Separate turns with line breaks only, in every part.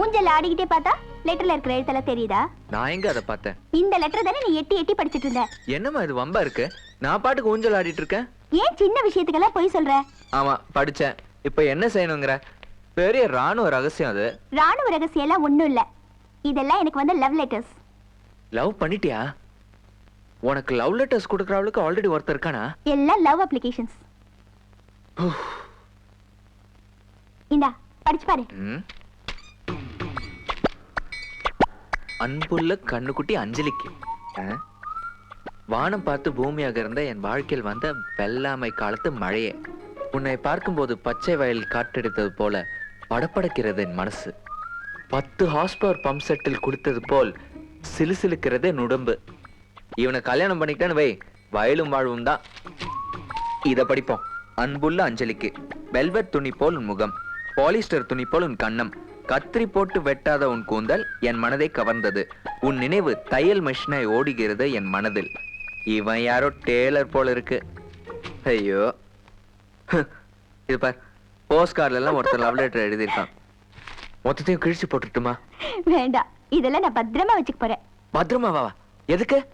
ஆடிக்கிட்டே பார்த்தா லெட்டர்ல இருக்கிற எழுத்தெல்லாம் தெரியுதா?
நான் எங்க அதை பார்த்தேன்?
இந்த லெட்டர் தானே நீ எட்டி எட்டி படிச்சிட்டு இருந்த?
என்னம்மா இது வம்பா இருக்கு? நான் பாட்டுக்கு ஊஞ்சல் ஆடிட்டு இருக்கேன்.
ஏன் சின்ன விஷயத்துக்கெல்லாம் போய் சொல்ற?
ஆமா படிச்சேன். இப்ப என்ன செய்யணுங்கிற? பெரிய ராணுவ ரகசியம் அது.
ராணுவ ரகசியம் எல்லாம் ஒண்ணும் இல்ல. இதெல்லாம் எனக்கு வந்து லவ் லெட்டர்ஸ்
லவ் பண்ணிட்டியா? உனக்கு லவ் லெட்டர்ஸ் கொடுக்குறவளுக்கு ஆல்ரெடி ஒருத்தர் இருக்கானா?
எல்லாம் லவ் அப்ளிகேஷன்ஸ் இந்தா படிச்சு பாரு.
அன்புள்ள கண்ணுக்குட்டி அஞ்சலிக்கு? வானம் பார்த்து பூமியாக இருந்த என் வாழ்க்கையில் வந்த வெள்ளாமை காலத்து மழையே. உன்னை பார்க்கும்போது பச்சை வயல் காற்றெடுத்தது போல படபடக்கிறது என் மனசு. பத்து ஹார்ஸ் பவர் பம்ப் செட்டில் குடித்தது போல் சிலுசிலுக்கிறது என் உடம்பு. இவனை கல்யாணம் பண்ணிக்கிட்டேன்னு வை வயலும் வாழ்வும் தான். இத படிப்போம். அன்புள்ள அஞ்சலிக்கு வெல்வெட் துணி போல் உன் முகம் பாலிஸ்டர் துணி போல் உன் கன்னம் கத்திரி போட்டு வெட்டாத உன் கூந்தல் என் மனதை கவர்ந்தது. உன் நினைவு தையல் மெஷினை ஓடுகிறது என் மனதில். இவன் யாரோ டேலர் போல இருக்கு. ஐயோ. இது பார் போஸ்ட் கார்டுல எல்லாம் ஒருத்தர் லவ் லெட்டர் எழுதியிருக்கான். மொத்தத்தையும் கிழிச்சு போட்டுட்டுமா?
வேண்டாம் இதெல்லாம் நான் பத்திரமா வச்சுக்க போறேன்.
பத்திரமா வா வா. எதுக்கு?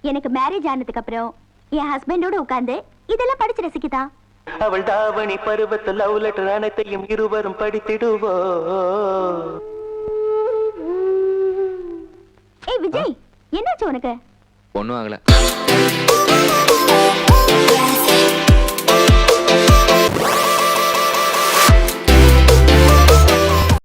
எனக்கு மேரேஜ் ஆனதுக்கு அப்புறம் என் ஹஸ்பண்டோட உட்கார்ந்து இதெல்லாம் படிச்சு ரசிக்கதான்.
அவள் தாவணி பருவத்து லவ் லெட்டர் அனைத்தையும் இருவரும் படித்திடுவோ.
ஏய் விஜய் என்னாச்சு உனக்கு?
ஒன்றும் ஆகல.